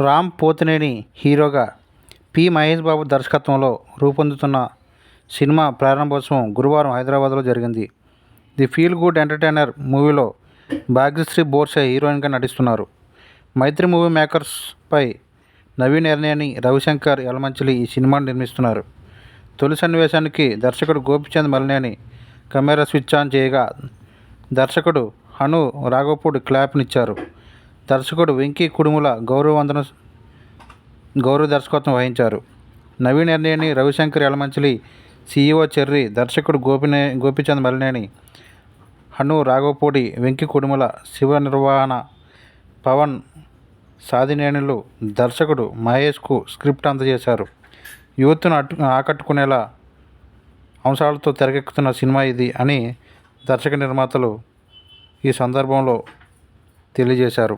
రామ్ పోతినేని హీరోగా పి. మహేష్ బాబు దర్శకత్వంలో రూపొందుతున్న సినిమా ప్రారంభోత్సవం గురువారం హైదరాబాద్లో జరిగింది. ది ఫీల్ గుడ్ ఎంటర్టైనర్ మూవీలో భాగ్యశ్రీ బోర్సే హీరోయిన్గా నటిస్తున్నారు. మైత్రి మూవీ మేకర్స్పై నవీన్ ఎర్నేని రవిశంకర్ యలమంచిలి ఈ సినిమాను నిర్మిస్తున్నారు. తొలి సన్నివేశానికి దర్శకుడు Gopichand Malineni camera switch on చేయగా దర్శకుడు హను రాఘవపూడి క్లాప్నిచ్చారు. దర్శకుడు వెంకీ కుడుముల గౌరవవందన గౌరవ దర్శకత్వం వహించారు. నవీన్ ఎర్నేని రవిశంకర్ యలమంచిలి సీఈఓ చెర్రి దర్శకుడు గోపినే గోపిచంద్ మలినేని హను రాఘవపూడి వెంకి కుడుముల శివ నిర్వహణ పవన్ సాధినేనులు దర్శకుడు మహేష్కు స్క్రిప్ట్ అందజేశారు. యూత్ను అట్టు ఆకట్టుకునేలా అంశాలతో తెరకెక్కుతున్న సినిమా ఇది అని దర్శక నిర్మాతలు ఈ సందర్భంలో తెలియజేశారు